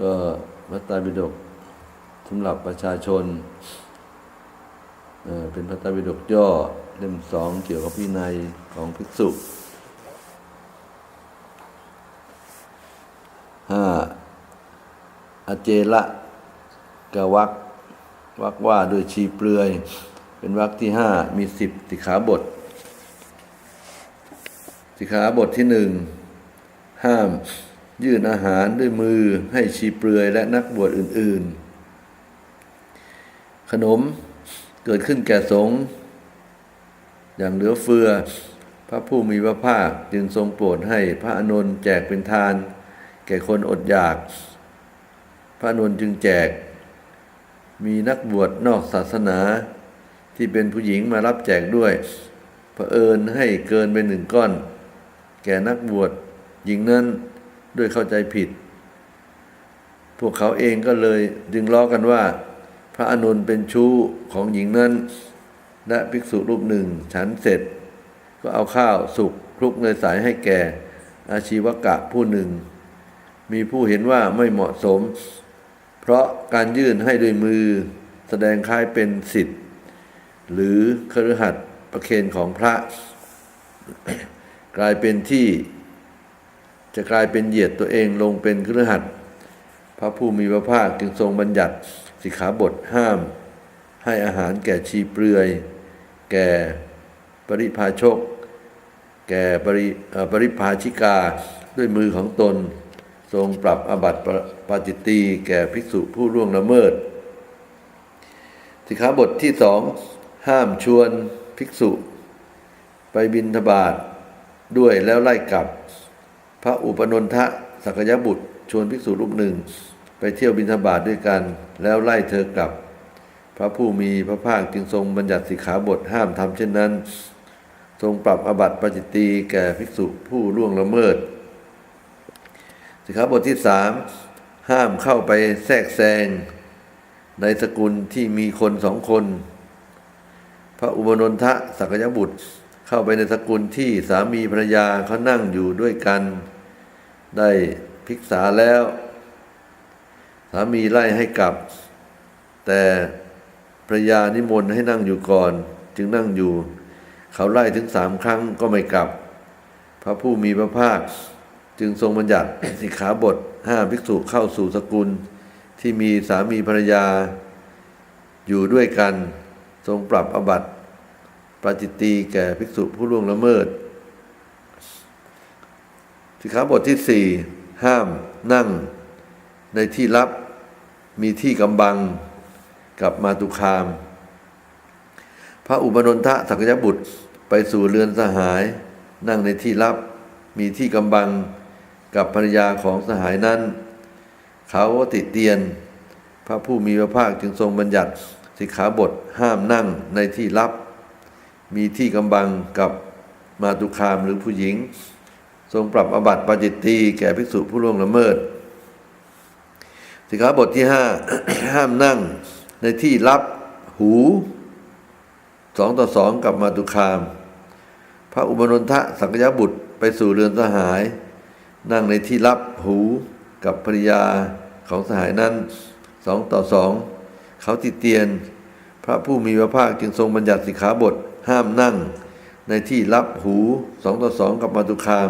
ก็พระไตรปิฎกสำหรับประชาชนเเป็นพระไตรปิฎกย่อเล่มสองเกี่ยวกับวินัยของภิกษุห้าอเจละกวักวักว่าโดยชีเปลือย เป็นวักที่ห้ามีสิบสิขาบท สิขาบทที่หนึ่งห้าม ยื่นอาหารด้วยมือให้ชีเปลือยและนักบวชอื่น ๆ ขนมเกิดขึ้นแก่สงฆ์อย่างเหลือเฟือ พระผู้มีพระภาคจึงทรงโปรดให้พระอานนแจกเป็นทาน แก่คนอดอยาก พระอานนจึงแจก มีนักบวชนอกศาสนาที่เป็นผู้หญิงมารับแจกด้วยเผอิญให้เกินไปหนึ่งก้อน แก่นักบวชหญิงนั้น ด้วยเข้าใจผิด พวกเขาเองก็เลยจึงล้อกันว่า พระอานนเป็นชู้ของหญิงนั้น และภิกษุรูปหนึ่งฉันเสร็จ ก็เอาข้าวสุกคลุกเนยสายให้แก่ อาชีวกะผู้หนึ่ง มีผู้เห็นว่าไม่เหมาะสม เพราะการยื่นให้ด้วยมือแสดงคล้ายเป็นสิทธิ์ หรือคฤหัสถ์ประเคนของพระ กลายเป็นที่ จะกลายเป็นเหยียดตัวเองลงเป็นคฤหัสถ์พระผู้มีพระภาคจึงทรงบัญญัติสิกขาบทห้าม ให้อาหารแก่ชีเปลือย แก่ปริพาชก แก่ปริปริพาชิกาด้วยมือของตน ทรงปรับอบัติปาจิตตีแก่ภิกษุผู้ร่วงละเมิด สิกขาบทที่สองห้ามชวนภิกษุ ไปบินทบาทด้วยแล้วไล่กลับ ระอุปนนทะสักยบุตร ชวนภิกษุรูปหนึ่ง ไปเที่ยวบินทบาทด้วยกัน แล้วไล่เธอกลับ พระผู้มีพระภาคจึงทรงบัญญัติสิกขาบทห้ามทำเช่นนั้น ทรงปรับอบัติปจิตตีแก่ภิกษุผู้ล่วงละเมิด สิกขาบทที่สามห้ามเข้าไปแทรกแซง ในสกุลที่มีคนสองคน พระอุบลนทะสักยบุตรเข้าไปในสกุลที่สามีภรรยาเขานั่งอยู่ด้วยกัน ได้ภิกษาแล้ว สามีไล่ให้กลับ แต่ภรรยานิมนต์ให้นั่งอยู่ก่อน จึงนั่งอยู่ เขาไล่ถึงสามครั้งก็ไม่กลับ พระผู้มีพระภาค จึงทรงบัญญัติสิกขาบทห้าภิกษุเข้าสู่สกุล ที่มีสามีภรรยา อยู่ด้วยกัน ทรงปรับอบัติปาจิตตีแก่ภิกษุผู้ล่วงละเมิด สิกขาบทที่สี่ห้ามนั่ง ในที่ลับ มีที่กำบังกับมาตุคาม พระอุปนนทะสักยบุตรไปสู่เรือนสหาย นั่งในที่ลับ มีที่กำบังกับภรรยาของสหายนั้น เขาติเตียน พระผู้มีพระภาคจึงทรงบัญญัติสิกขาบทห้ามนั่งในที่ลับ มีที่กำบังกับมาตุคามหรือผู้หญิง ทรงปรับอบัติปาจิตตีแก่ภิกษุผู้ล่วงละเมิด สิกขาบทที่ห้าห้ามนั่งในที่ลับหูสองต่อสองกับมาตุคาม พระอุบลนทะสังยบุตรไปสู่เรือนสหาย นั่งในที่ลับหูกับภริยาของสหายนั้นสองต่อสองเขาติเตียน พระผู้มีพระภาคจึงทรงบัญญัติสิกขาบทห้ามนั่ง ในที่ลับหูสองต่อสองกับมาตุคาม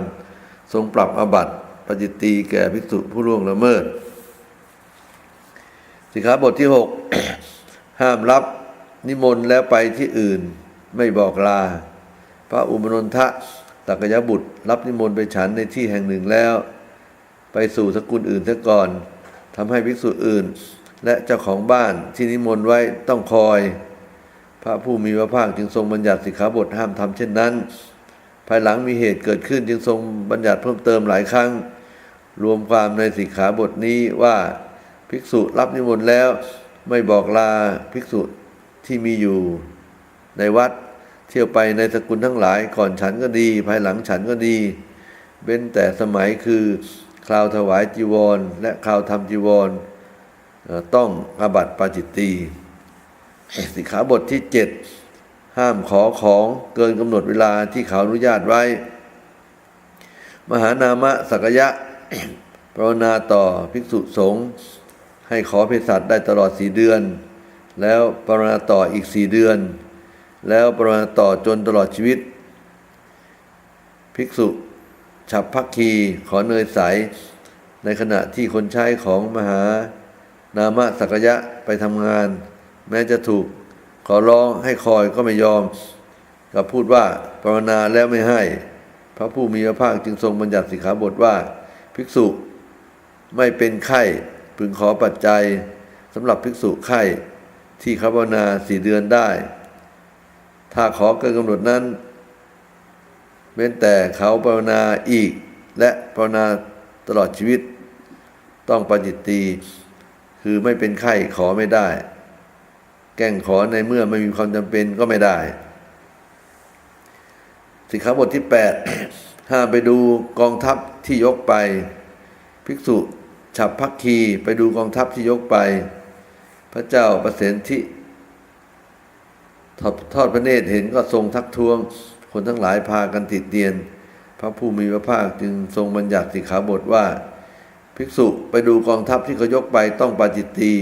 ทรงปรับอบัติปจิตีแก่ภิกษุผู้ล่วงละเมิด สิกขาบทที่หกห้ามรับนิมนต์แล้วไปที่อื่นไม่บอกลา พระอุมนนทะตักยบุตร รับนิมนต์ไปฉันในที่แห่งหนึ่งแล้ว ไปสู่สกุลอื่นเสียก่อนทำให้ภิกษุอื่น และเจ้าของบ้านที่นิมนต์ไว้ต้องคอย พระผู้มีพระภาคจึงทรงบัญญัติสิกขาบทห้ามทำเช่นนั้น ภายหลังมีเหตุเกิดขึ้นจึงทรงบัญญัติเพิ่มเติมหลายครั้ง รวมความในสิกขาบทนี้ว่าภิกษุรับนิมนต์แล้ว ไม่บอกลาภิกษุที่มีอยู่ในวัด เที่ยวไปในสกุลทั้งหลายก่อนฉันก็ดี ภายหลังฉันก็ดีเว้นแต่สมัยคือคราวถวายจีวร และคราวทำจีวร ต้องอาบัติปาจิตตีสิกขาบทที่เจ็ด ห้ามขอของเกินกำหนดเวลาที่เขาอนุญาตไว้ มหานามะสักยะปรารถนาต่อภิกษุสงฆ์ให้ขอเภสัชได้ตลอดสี่เดือน แล้วปรารถนาต่ออีกสี่เดือน แล้วปรารถนาต่อจนตลอดชีวิต ภิกษุฉับพักคีขอเนยใส ในขณะที่คนใช้ของมหานามะสักยะไปทำงาน แม้จะถูก ขอร้องให้คอยก็ไม่ยอมกับพูดว่าปรารถนาแล้วไม่ให้ พระผู้มีพระภาคจึงทรงบัญญัติสิกขาบทว่า ภิกษุไม่เป็นไข้พึงขอปัจจัยสำหรับภิกษุไข้ที่เขาภาวนาสี่เดือนได้ ถ้าขอเกินกำหนดนั้นเว้นแต่เขาภาวนาอีก และภาวนาตลอดชีวิต ต้องปาจิตี คือไม่เป็นไข้ขอไม่ได้ แกล้งขอในเมื่อไม่มีความจำเป็นก็ไม่ได้ สิกขาบทที่ 8 ห้ามไปดูกองทัพที่ยกไป ภิกษุฉับพักคีไปดูกองทัพที่ยกไป พระเจ้าประเสนที่ทอดทอดพระเนตรเห็นก็ทรงทักท้วง คนทั้งหลายพากันติดเตียน พระผู้มีพระภาคจึงทรงบัญญัติสิกขาบทว่า ภิกษุไปดูกองทัพที่เขายกไปต้องปาจิตตี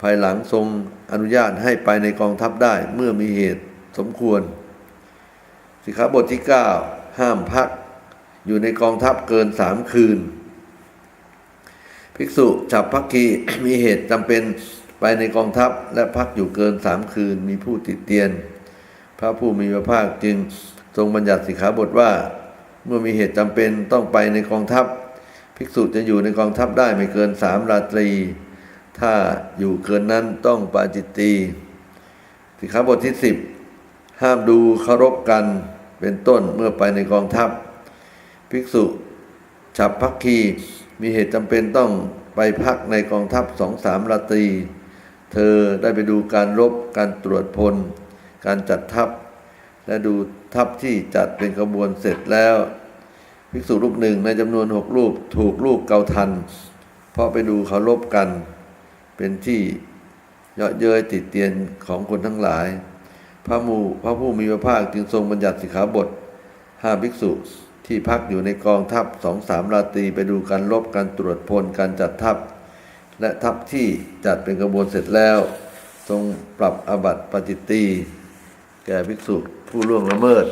ภายหลังทรงอนุญาตให้ไปในกองทัพได้เมื่อมีเหตุสมควร สิกขาบทที่ 9 ห้ามพักอยู่ในกองทัพเกินสามคืน ภิกษุฉับพักคีมีเหตุจำเป็นไปในกองทัพและพักอยู่เกินสามคืนมีผู้ติดเตียน พระผู้มีพระภาคจึงทรงบัญญัติสิกขาบทว่า เมื่อมีเหตุจำเป็นต้องไปในกองทัพ ภิกษุจะอยู่ในกองทัพได้ไม่เกินสามราตรี ถ้าอยู่เกินนั้นต้องปาจิตตีสิกขาบทที่สิบห้ามดูเคารพกันเป็นต้นเมื่อไปในกองทัพ ภิกษุฉับพักคีมีเหตุจำเป็นต้องไปพักในกองทัพสองสามราตรี เธอได้ไปดูการรบการตรวจพล การจัดทัพ และดูทัพที่จัดเป็นขบวนเสร็จแล้ว ภิกษุรูปหนึ่งในจำนวนหกรูปถูกลูกเกาทัน เพราะไปดูเขารบกัน เป็นที่เยาะเย้ยติดเตียนของคนทั้งหลาย พระมูพระผู้มีพระภาคจึงทรงบัญญัติสิกขาบทห้าภิกษุที่พักอยู่ในกองทัพสองสามราตรีไปดูการรบการตรวจพลการจัดทัพ และทัพที่จัดเป็นกระบวนเสร็จแล้ว ทรงปรับอบัติปาจิตตีแก่ภิกษุผู้ล่วงละเมิด